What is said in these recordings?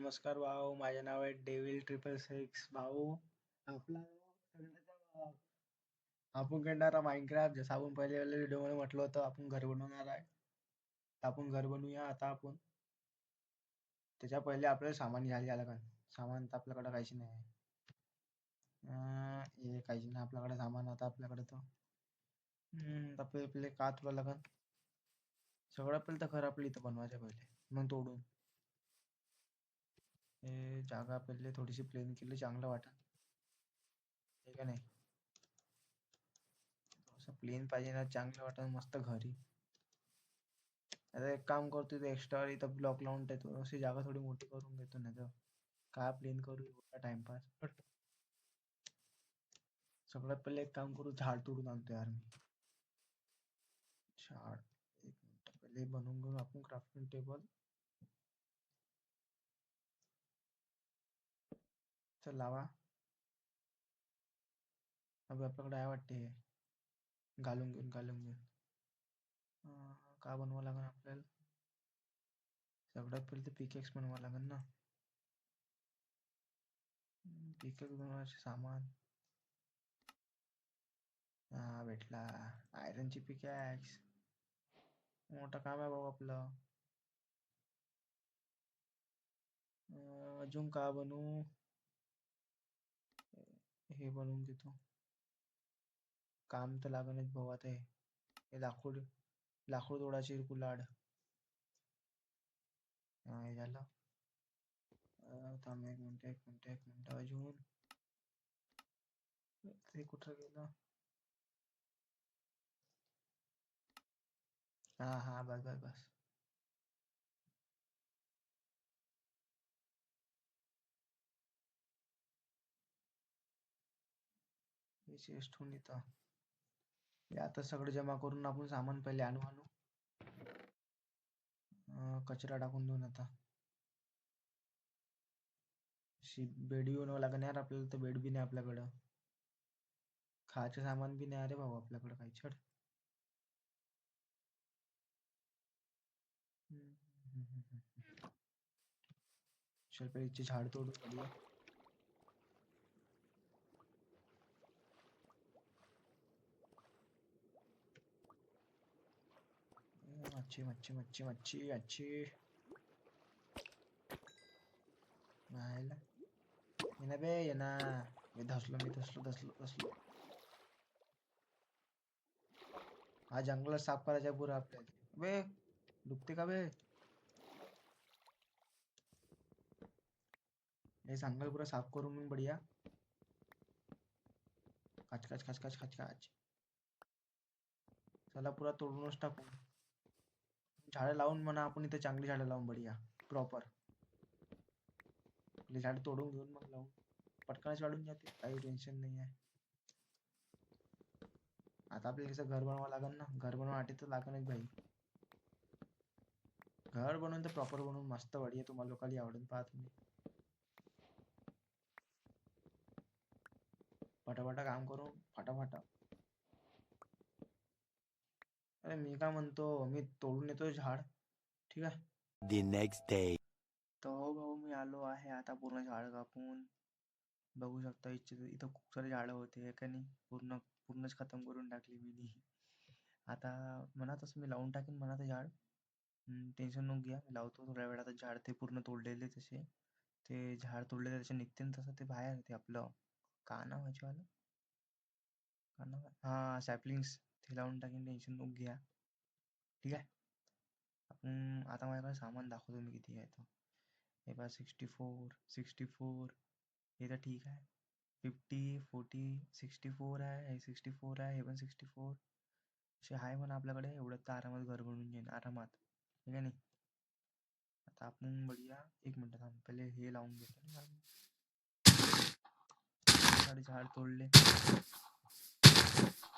नमस्कार भाऊ. माझे नाव आहे डेव्हिल ट्रिपल सिक्स भाऊ आपला आपण खेळणारा माइनक्राफ्ट जसं आपण पहिले व्हिडिओमध्ये म्हटलं होतं आपण घर बनवणार आहे. आपण घर बनवूया आता आपण. त्याच्या पहिले आपल्याला सामान घ्यायला घ्यायला लागेल सामान तर आपल्याकडे काहीच नाही आहे. अं, हे काहीच नाही आपल्याकडे सामान आता आपल्याकडे तर. हम्म, आपले पहिले पहिले का? तुला लागेल पहिले तर घर आपलं इथं बनवायचं पहिले. मग तोडून. हे जागा पहिले थोडीशी प्लेन केली, चांगलं वाटेल. हे का नाही? असं प्लेन पाहिजे ना, चांगलं वाटेल, मस्त घरी. आता एक काम करतो, इथे एक्स्ट्रा इथं ब्लॉक लावून ठेवतो अशी जागा थोडी मोठी करून घेतो नाही तर काय प्लेन करू टाइमपास सगळ्यात पहिले एक काम करू, झाड तोडून आणतो यार मी. झाड, एक मिनिट. पहिले बनवून घेऊ आपण क्राफ्टिंग टेबल चल लावा. अभि आपल्याकडे आहे वाटते हे. घालून घेऊन घालून घेऊन. का बनवावं लागेल आपल्याला? सगळ्यात पहिले तर पिकेक्स बनवावं लागेल ना. पिकेक्स बनवायचे सामान. हा भेटला. आयरनची पिकॅक्स मोठं काम आहे भाऊ आपलं. अजून का बनवू? हे बनवून काम तर लागणच भाऊ आता हे. लाकूड लाकूड तोडाची कुलाड. हे झालं. थांब एक मिनिट एक मिनिट एक मिनिट अजून. ते कुठं गेलं? हा हा, बस बस बस. चेस्ट होऊन इथं आता सगळं जमा करून आपण सामान पहिले अं, कचरा टाकून देऊन आता. बेड बनवावं लागेल यार आपल्याला तर बेड बी नाही आपल्याकडं. खायचं सामान बी नाही अरे भाऊ आपल्याकडं काही छड. हम्म, हम्म, हम्म. चल झाड मच्छी मच्छी मच्छी मच्छी मच्छी नाहीला ये ना बे, ये ना। मी धसलो मी धसलो धसलो धसलो हा, जंगल साफ़ करायचा पुरा आपल्याला बे दुखते का बे हे जंगल पुरा साफ़ करून घेऊन बढिया। काच काच काच काच काच काच। चला पुरा तोडूनच टाकू झाडं लावून म्हणा, आपण इथे चांगली झाडं लावून बढिया प्रॉपर झाडं तोडून घेऊन मग लावून पटकनच वाढून जाते काही टेन्शन नाही आहे आता आपल्याला कसं घर बनवावं लागेल ना, घर बनवासाठी तर लागणच भाई घर बनवून तर प्रॉपर बनवून मस्त बढिया तुम्हाला लोकांना आवडेल पहा तुम्ही. फटाफटा काम करून, फटाफटा. अरे मी काय म्हणतो मी तोडून येतो झाड ठीक आहे The next day. तर हो भाऊ मी आलो आहे आता पूर्ण झाड कापून. बघू शकता इथे इथं खूप सारे झाडं होते हे का नाही? पूर्ण पूर्णच खतम करून टाकली मी आता म्हणा तसं मी लावून टाकीन म्हणा ते झाड टेन्शन नको घ्या लावतो थोड्या वेळात. झाड ते पूर्ण तोडलेले तसे. ते झाड तोडलेले तसे निघतील तसं ते बाहेर ते आपलं का नाव आहे वालं का नाव हा सॅपलिंग्स ते लावून टाकीन टेन्शन नको घ्या. ठीक आहे? आपण, आता माझ्याकडे सामान दाखवतो मी किती आहे तो. हे पहा सिक्स्टी फोर सिक्स्टी फोर हे तर ठीक आहे. फिफ्टी फोर्टी सिक्स्टी फोर हे सिक्स्टी फोर आहे, हे पण सिक्स्टी फोर असे आहे म्हणा आपल्याकडे, एवढं तर आरामात घर बनून जाईल आरामात. ठीक आहे नाही? आता आपण बढिया. एक मिनिट थांब, पहिले हे लावून घेतो. झाड. तोडले. हे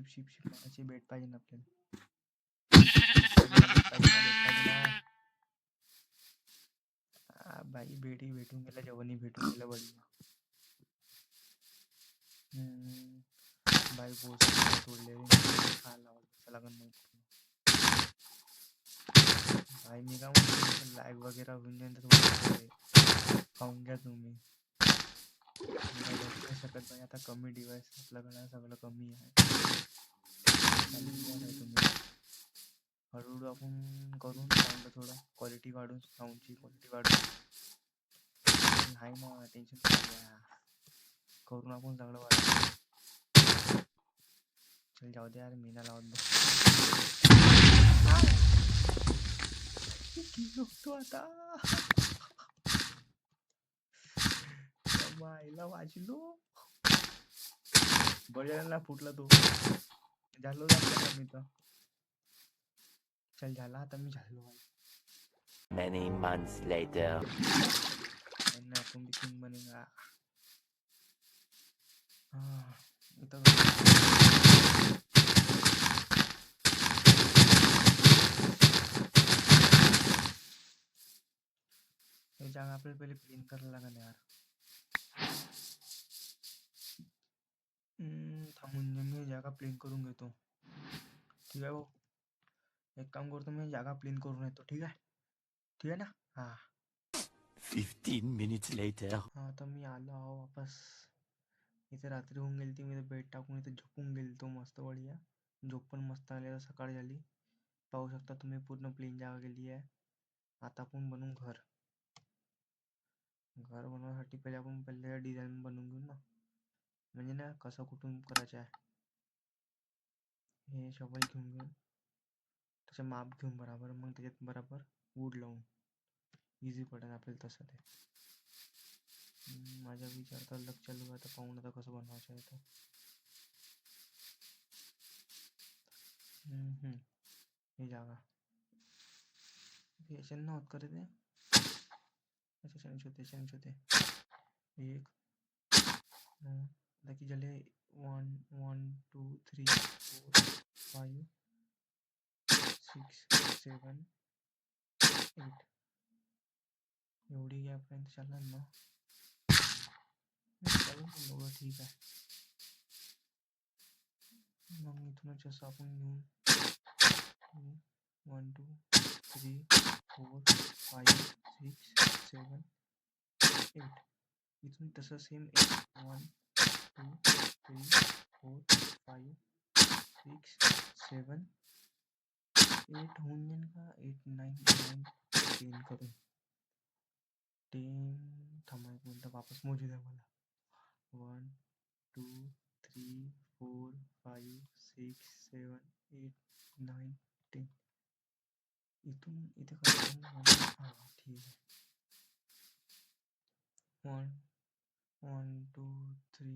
शिप शिप शिप असे बेट पाहिजे ना आपल्याला. भाई बेटी भेटून गेला जवानी भेटून गेला बडीला बाई बोस तोडले खायला नाही बाई मी काय म्हणतो लाईव्ह वगैरे होऊन जाईल तर घ्या तुम्ही. नाही आता कमी डिवाइस आपल्याकडे सगळं कमी आहे हळूहळू आपण करून चांगलं थोडं क्वालिटी वाढून साऊंडची क्वालिटी वाढून आहे ना टेन्शन करून आपण चांगलं चल जाऊ दे यार मी नाही लावत बस आता। मायला वाचलो बळ्याला फुटला तो झालो आता मी तर चल झाला आता मी झालो भाई Many months later. ना तुम भी किंग बनेगा हाँ इतना तो हे जागा आपल्याला पहिले क्लीन करायला लागेल यार जागा क्लीन करून घेतो. ठीक आहे भाऊ? एक काम करतो मी जागा क्लीन करून येतो ठीक आहे? ठीक आहे ना? हा. 15 minutes later. हा तर मी आलो आहो वापस. इथे रात्री होऊन गेली ती मी बेड टाकून इथे झोपून गेली तो मस्त बढिया. झोप पण मस्त आली आता सकाळ झाली. पाहू शकता तुम्ही पूर्ण प्लेन जागा गेली आहे. आता आपण बनवू घर. घर बनवण्यासाठी पहिले आपण पहिले डिझाईन बनवून घेऊ ना. म्हणजे ना कसं कुठून करायचं आहे? हे शबल घेऊन घेऊन माप घेऊन बराबर मग त्याच्यात बराबर वूड लावून इझी पडेल आपल्याला तसं ते विचार तर लक्ष चालू आता पाहून आता कसं बनवायचं आहे तर हम्म. जागा। याच्यानं नव्हत करे ते याच्याने होते याच्याने एक। दोन lucky one one two three four five six seven eight एवढी गॅपपर्यंत चालणार ना। चालेल एवढं ठीक आहे मग इथूनच असं आपण घेऊन one two three four five six seven eight इथून तसं same eight one two three four five six seven eight जाईन का एट नाईन नाईन टेन करून टेन थांबा एक मिनटं वापस मोजू द्या मला one two three four five six seven eight nine ten इथून इथे कसं हाँ, ठीक आहे one one two three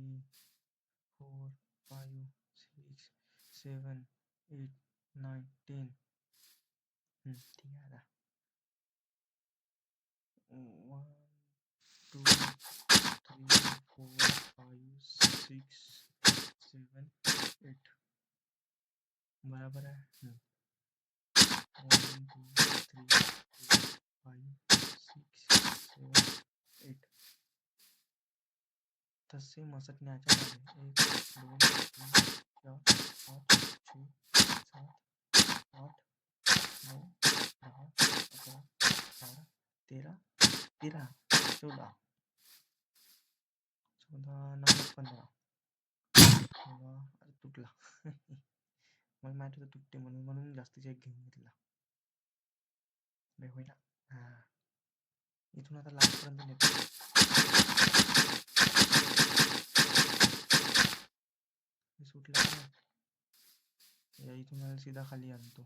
four five six seven eight nine ten ठीक आहे आता one two three four five six seven eight बराबर आहे one two three four five six seven eight तसे मसट न्यायच्या मागे एक दोन तीन चार पाच छे सात आठ नऊ दहा अकरा बारा तेरा तेरा चौदा चौदा नंबर पंधरा सोळा अरे तुटला मला माहिती होतं तुटते म्हणून म्हणून जास्तीचा एक घेऊन घेतला बे होईना हां इथून आता लास्टपर्यंत नेतो हे सुटला का नाही? या इथून मला सीधा खाली आणतो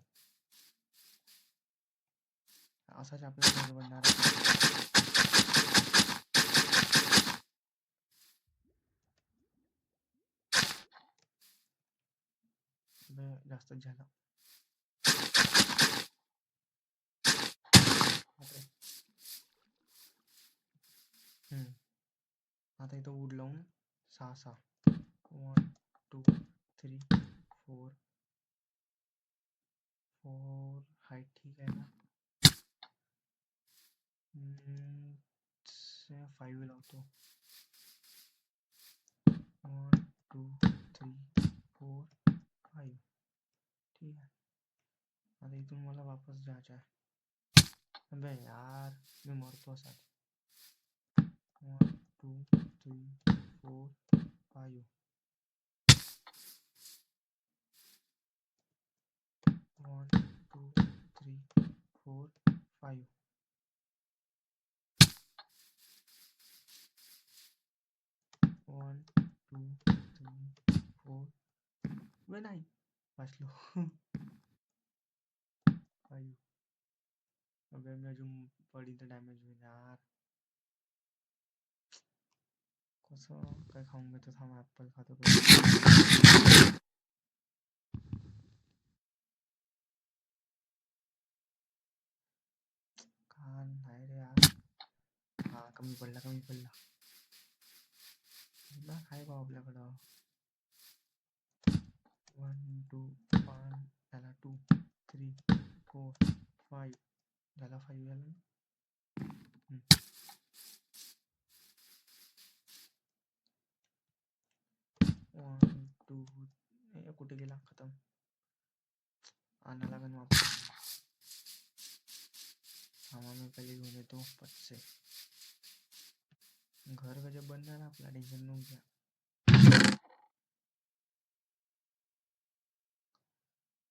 असाच आपला घर बनणार आहे. बे जास्तच झाला बापरे. हम्म. आता इथं वूड लावून सहा सहा one Two three four four height ठीक आहे ना? फाईव्ह लावतो one two three four five ठीक आहे आता इथून मला वापस जायचं आहे अबे यार मी मरतो असा one two three four five one two three four five one two three four वे नाही वाचलो फाईव्ह अबे मी अजून पडील तर डॅमेज होईल यार। कसं काय खाऊन घेतो थांब ॲपल खातो पहिले. खान नाही रे यार हा कमी पडला कमी पडला. आहे बा आपल्याकडं वन टू वन झाला टू थ्री फोर फाईव्ह झाला फाईव्ह झाला हम्म. वन टू ए, कुठे गेला खतम आणा लागेल वापस. मी पहिले घेऊन येतो, पटसे. घर गजब बनणार आपला टेन्शन नको घ्या.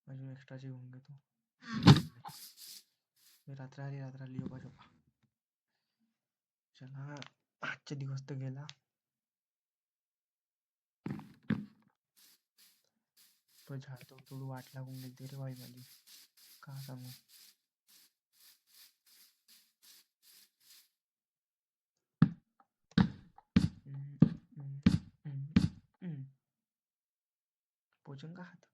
अजून एक्स्ट्राचे घेऊन घेतो. मी रात्र आली रात्र आली योगा शोपा चला आजचा दिवस तर गेला. तो झाड तो वाट लागून गेली रे बाई माझी. का सांगू? पोचन का हात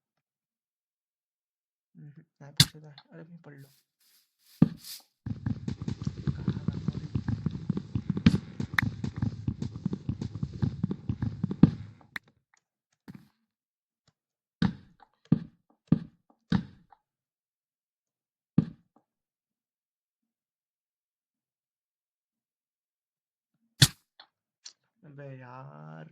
हम्म, नाही पोचत आहे अरे मी पडलो का जातो रे? अबे यार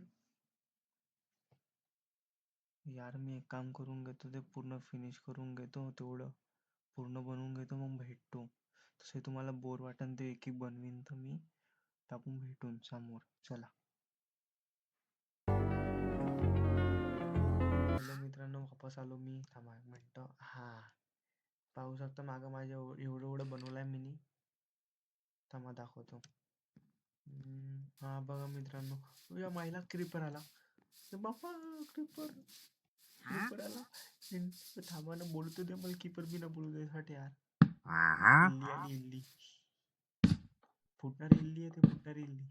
यार मी एक काम करून घेतो ते पूर्ण फिनिश करून घेतो तेवढं. पूर्ण बनवून घेतो मग भेटतो. तसे तुम्हाला बोर वाटन ते एक एक बनवीन तर मी. तर आपण भेटून समोर. चला. हॅलो मित्रांनो वापस आलो मी. थांबा एक मिनटं. हा. पाहू शकता मागं माझ्या एवढं एवढं बनवलं आहे मीनी. थांबा दाखवतो. हा बघा मित्रांनो. या महिला क्रिपर आला. बापा बाप्पा क्रिपर थांबा ना बोलतो दे मला किपर बी ना बोलू दे साठी यार. इल्ली आली इल्ली फुटणारी इल्ली आहे ते फुटणारी इल्ली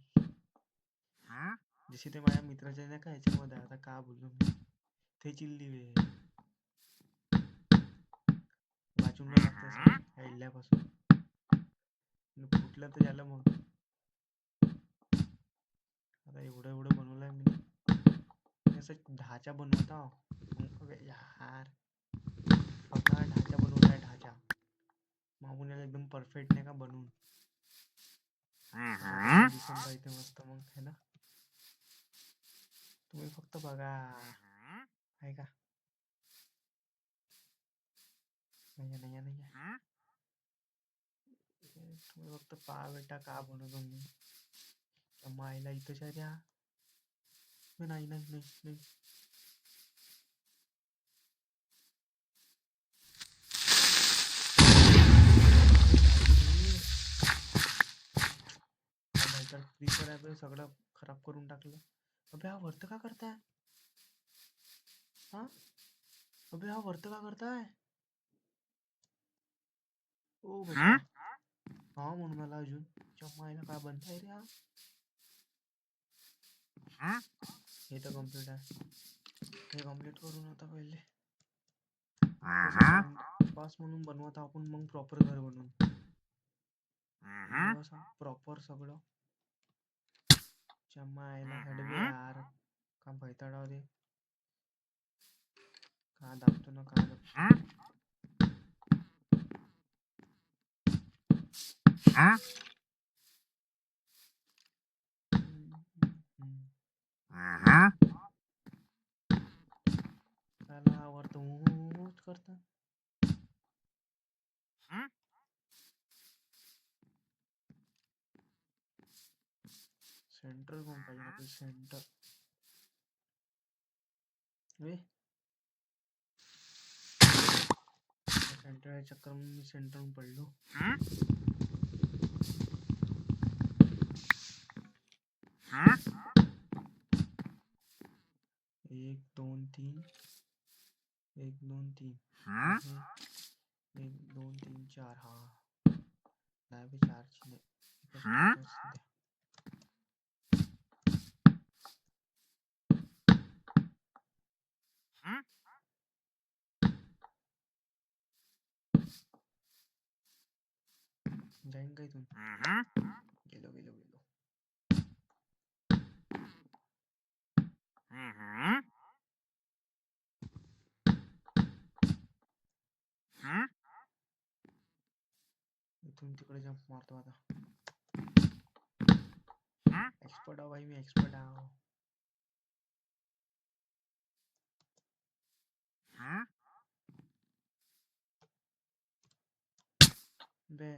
जसे ते माझ्या मित्राच्या नाही का ह्याच्यामध्ये आता का बोललो मी? ते चिल्ली वे वाचून लागतं इल्ल्यापासून फुटलं तर झालं मग. आता एवढं एवढं बनवलंय मी. असं ढाचा बनवत. अबे यार. हा ढाचा बनवलाय ढाचा. मागून याला एकदम परफेक्ट नाही का बनवून? आता दिसून पाहिजे मस्त मग है ना? तुम्ही फक्त बघा. आहे का? नाही नाही नाही तुम्ही फक्त पहा बेटा का बनवतो मी मायला इथंच आहे नाही नाही नाही नाही. आहे बे, सगळं खराब करून टाकलं. अबे हा वर्त का करताय? हा? अबे हा वर्त का करताय? ओ हा? म्हणून मला अजून चम्मायला काय बनताय रे हा? हे? तर कंप्लीट आहे. हे कंप्लीट करून आता पहिले. पास म्हणून बनवत आपण मग प्रॉपर घर बनवून. प्रॉपर सगळं. Chama em hardware. Computer అది కాదు అవుతున్నా కాదు ఆ सेंटर कोण पाहिजे आपलं सेंटर वे सेंटर चक्कर मी सेंटर पडलो एक दो तीन। एक दोन तीन। हम्म. एक दोन तीन चार। हा। बे चारची जाईन का इथून गेलो गेलो गेलो इथून तिकडे जंप मारतो आता एक्सपर्ट आहो भाई मी एक्सपर्ट आहो बे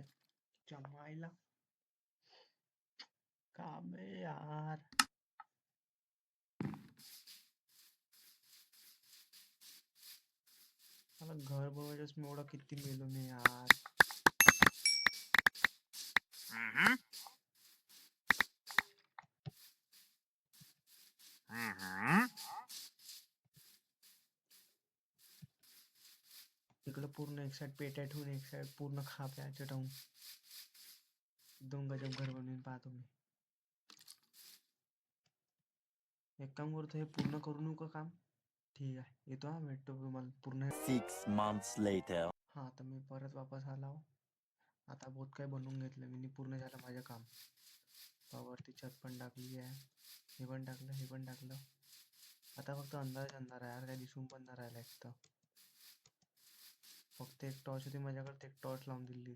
काम यार। मला घर बनवायच्याच मी एवढा किती मेलो मी यार। इकडे पूर्ण एक साइड पेट्या ठेवून एक साइड पूर्ण खाप्याच्या ठेवून दोन गजब घर बनवून पाहतो मी. एक काम करतो हे पूर्ण करू नको काम. ठीक आहे येतो हा भेटतो तुम्हाला पूर्ण. Six months later. हा तर मी परत वापस आलो आता बहुत काही बनवून घेतलं मी पूर्ण झालं माझं काम. वरती छत पण टाकली आहे. हे पण टाकलं हे पण टाकलं. आता फक्त अंधारच अंधार आहे यार काही दिसून पण नाही राहिला एक तर. फक्त एक टॉर्च होती माझ्याकडे एक टॉर्च लावून दिली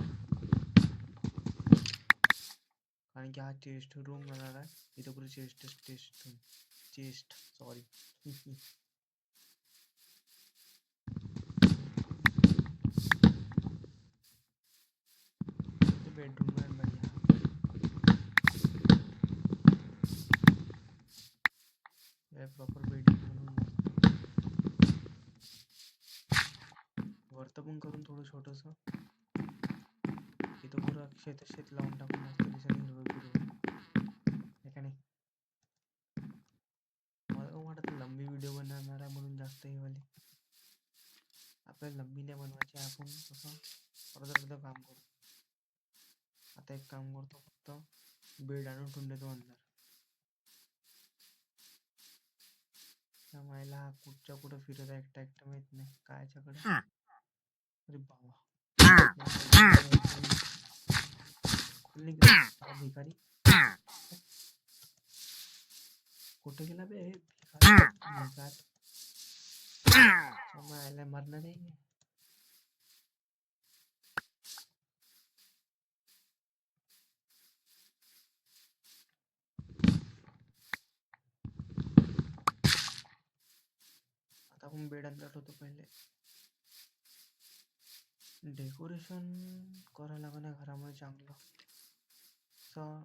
कारण की हा चेस्ट रूम राहणार आहे इथे कुठे chest, test chest sorry bedroom proper bedroom पण करून थोडं शेत शेत लावून टाकून हिरवं हे नाही? मला वाटत लंबी व्हिडिओ बनवणार आहे म्हणून जास्त हे वाली. आपल्याला लंबी नाही बनवायची आपण कसं अर्धं अर्धं काम करू. आता एक काम करतो फक्त बेड आणून ठेवून देतो अंदर त्या मायला हा कुठच्या कुठं फिरत आहे एकटा एकटा माहीत नाही. कायच्याकडे अरे बाबा. चल साला भिकारी कुठे गेला बे बेड ठेवतो पहिले। डेकोरेशन करायला लागणार घरामध्ये चांगलं असं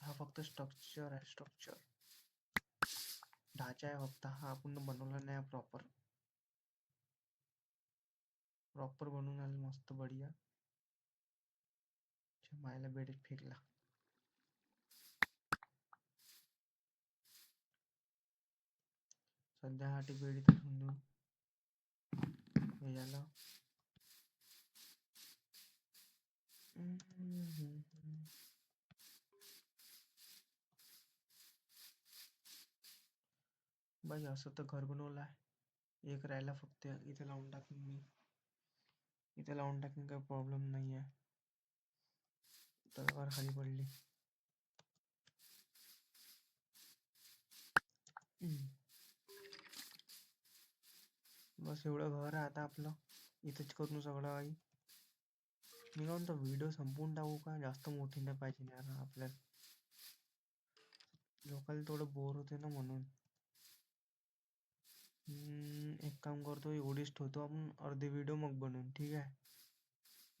हा फक्त स्ट्रक्चर आहे स्ट्रक्चर ढाचा आहे फक्त हा, आपण बनवला नाही प्रॉपर प्रॉपर बनवून आलं, मस्त बढिया. च्या मायला बेड फेकला. सध्या हा बेड इथे ठेवून हे झालं. बाई असं तर घर बनवलं आहे. एक राहिला फक्त, इथे लावून टाकीन मी. इथे लावून टाकीन, काही प्रॉब्लेम नाही आहे तलवार खाली पडली. बस एवढं घर आहे आता आपलं. इथंच करू सगळं काही मी काय म्हणतो व्हिडिओ संपवून टाकू का? जास्त मोठी नाही पाहिजे यार आपल्याला. थोडं बोर होते ना म्हणून. हम्म, एक काम करतो एवढीच ठेवतो. आपण अर्धे व्हिडिओ मग बनवून ठीक आहे?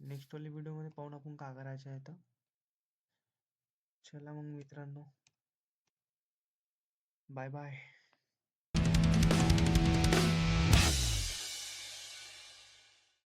नेक्स्ट वाली व्हिडिओमध्ये पाहून आपण का करायचं आहे तर. चला मग मित्रांनो. Bye bye